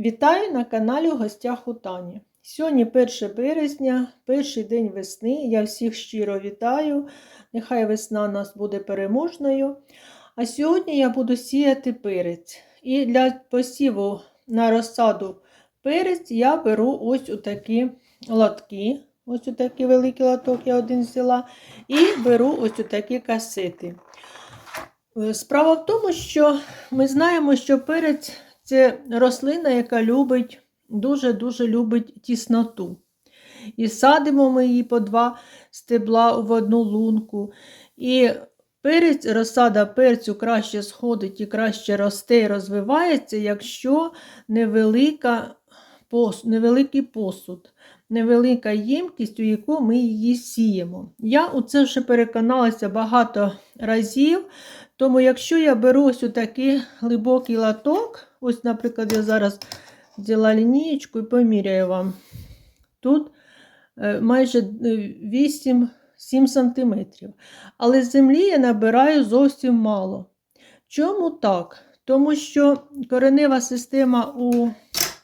Вітаю на каналі в гостях у Тані. Сьогодні 1 березня, перший день весни. Я всіх щиро вітаю. Нехай весна у нас буде переможною. А сьогодні я буду сіяти перець. І для посіву на розсаду перець я беру ось такі лотки. Ось такий великий лоток я один взяла. І беру ось такі касети. Е, Справа в тому, що ми знаємо, що перець це рослина, яка любить, дуже-дуже любить тісноту. І садимо ми її по два стебла в одну лунку. І перець, розсада перцю краще сходить і краще росте і розвивається, якщо невелика, невеликий посуд, невелика ємкість, у яку ми її сіємо. Я у це вже переконалася багато разів. Тому, якщо я беру ось такий глибокий латок, ось, наприклад, я зараз взяла лінієчку і поміряю вам. Тут е, майже 8-7 см. Але землі я набираю зовсім мало. Чому так? Тому що коренева система у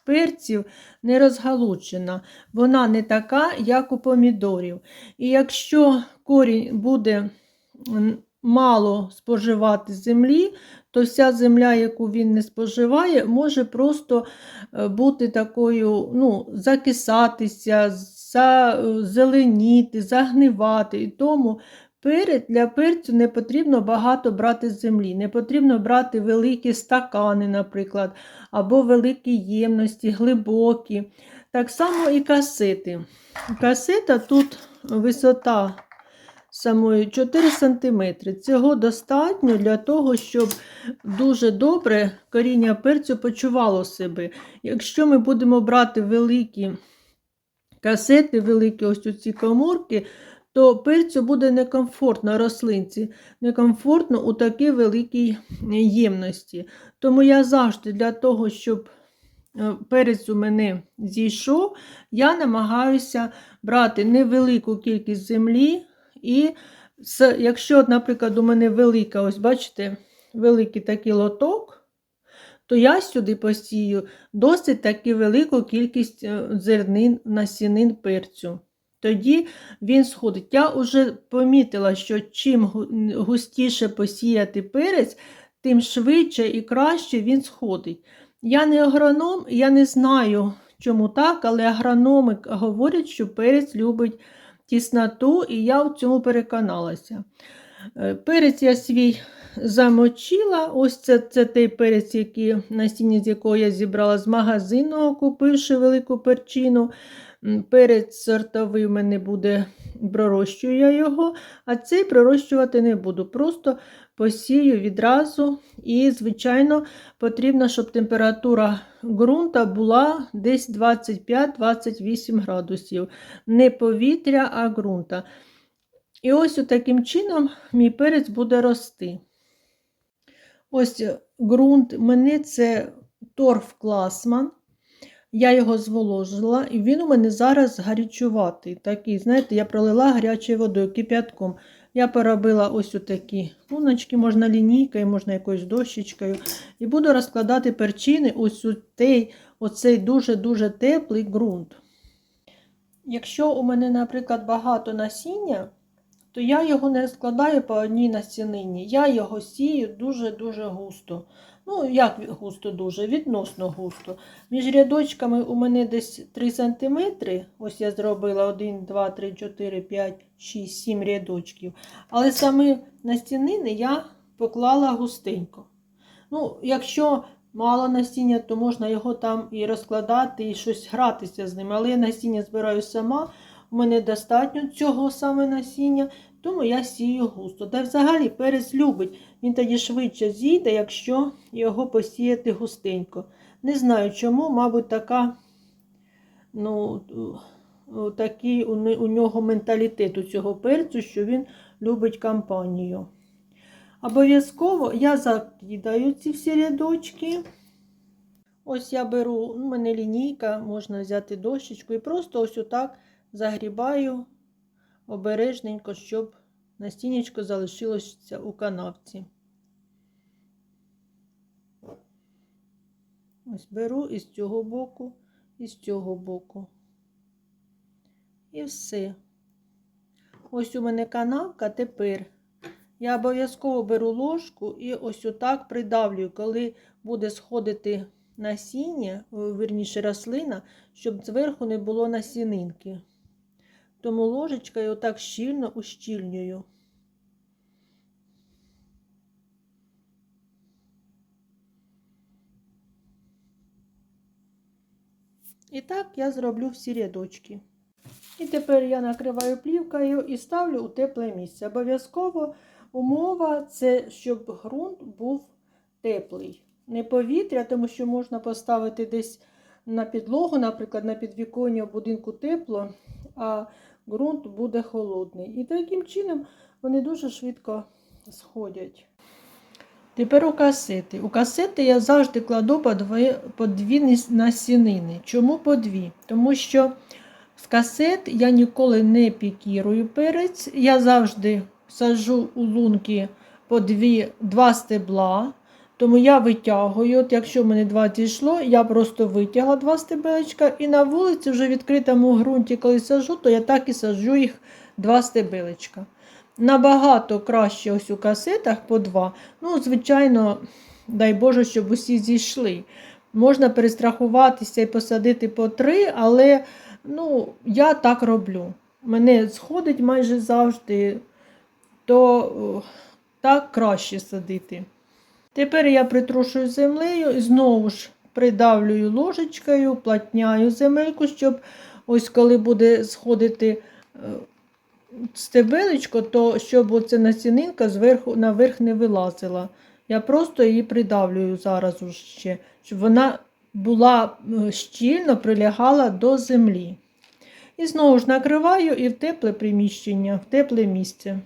перців не розгалучена. Вона не така, як у помідорів. І якщо корінь буде мало споживати землі, то вся земля, яку він не споживає, може просто е, бути такою, ну, закисатися, зеленіти, загнивати. І тому перед, для перцю не потрібно багато брати землі, не потрібно брати великі стакани, наприклад, або великі ємності, глибокі. Так само і касети. Касета тут висота самої 4 см. Цього достатньо для того, щоб дуже добре коріння перцю почувало себе. Якщо ми будемо брати великі касети, великі ось ці коморки, то перцю буде некомфортно рослинці, некомфортно у такій великій ємності. Тому я завжди для того, щоб е, перець у мене зійшов, я намагаюся брати невелику кількість землі. І якщо, наприклад, у мене велика, ось бачите, великий такий лоток, то я сюди посію досить таки велику кількість е, зернин, насінин перцю. Тоді він сходить. Я вже помітила, що чим густіше посіяти перець, тим швидше і краще він сходить. Я не агроном, я не знаю, чому так, але агрономи говорять, що перець любить тісноту, і я в цьому переконалася. Е, Перець я свій замочила. Ось це, це той перець, який насіння з якого я зібрала з магазину, купивши велику перчину. Перець сортовий в мене буде, пророщую я його, а цей пророщувати не буду. Просто посію відразу. І, звичайно, потрібно, щоб температура ґрунта була десь 25-28 градусів. Не повітря, а ґрунта. І ось таким чином мій перець буде рости. Ось ґрунт, мене це торф класман. Я його зволожила, і він у мене зараз гарячуватий. Такий, знаєте, я пролила гарячою водою, кип'ятком. Я поробила ось такі луночки, можна лінійкою, можна якоюсь дощечкою. І буду розкладати перчини ось у той, оцей дуже-дуже теплий ґрунт. Якщо у мене, наприклад, багато насіння, то я його не складаю по одній насінині. Я його сію дуже-дуже густо. Ну, як густо дуже, відносно густо. Між рядочками у мене десь 3 см. Ось я зробила 1, 2, 3, 4, 5, 6, 7 рядочків. Але саме настінини я поклала густенько. Ну, якщо мало насіння, то можна його там і розкладати, і щось гратися з ним. Але я насіння збираю сама. У мене достатньо цього саме насіння, тому я сію густо. Та взагалі перець любить. Він тоді швидше зійде, якщо його посіяти густенько. Не знаю чому, мабуть, така, ну, е, такий у нього менталітет у цього перцю, що він любить компанію. Обов'язково я закидаю ці всі рядочки. Ось я беру, у мене лінійка, можна взяти дощечку і просто ось отак загрібаю обережненько, щоб настінечко залишилося у канавці. Ось беру із цього боку, і з цього боку. І все. Ось у мене канавка тепер. Я обов'язково беру ложку і ось отак придавлюю, коли буде сходити насіння, о, вірніше рослина, щоб зверху не було насінинки. Тому ложечкою отак щільно ущільнюю. І так я зроблю всі рядочки. І тепер я накриваю плівкою і ставлю у тепле місце. Обов'язково умова це, щоб ґрунт був теплий. Не повітря, тому що можна поставити десь на підлогу, наприклад, на підвіконня в будинку тепло, а ґрунт буде холодний. І таким чином вони дуже швидко сходять. Тепер у касети. У касети я завжди кладу по дві, по дві насінини. Чому по дві? Тому що з касет я ніколи не пікірую перець. Я завжди саджу у лунки по дві, два стебла. Тому я витягую, от якщо в мене два зійшло, я просто витягла два стебелечка і на вулиці вже в відкритому ґрунті, коли саджу, то я так і саджу їх два стебелечка. Набагато краще ось у касетах по два. Ну, звичайно, дай Боже, щоб усі зійшли. Можна перестрахуватися і посадити по три, але ну, я так роблю. Мене сходить майже завжди, то так краще садити. Тепер я притрушую землею і знову ж придавлюю ложечкою, платняю земельку, щоб ось коли буде сходити е, стебелечко, то щоб оця насінинка зверху наверх не вилазила. Я просто її придавлюю зараз ще, щоб вона була е, щільно прилягала до землі. І знову ж накриваю і в тепле приміщення, в тепле місце.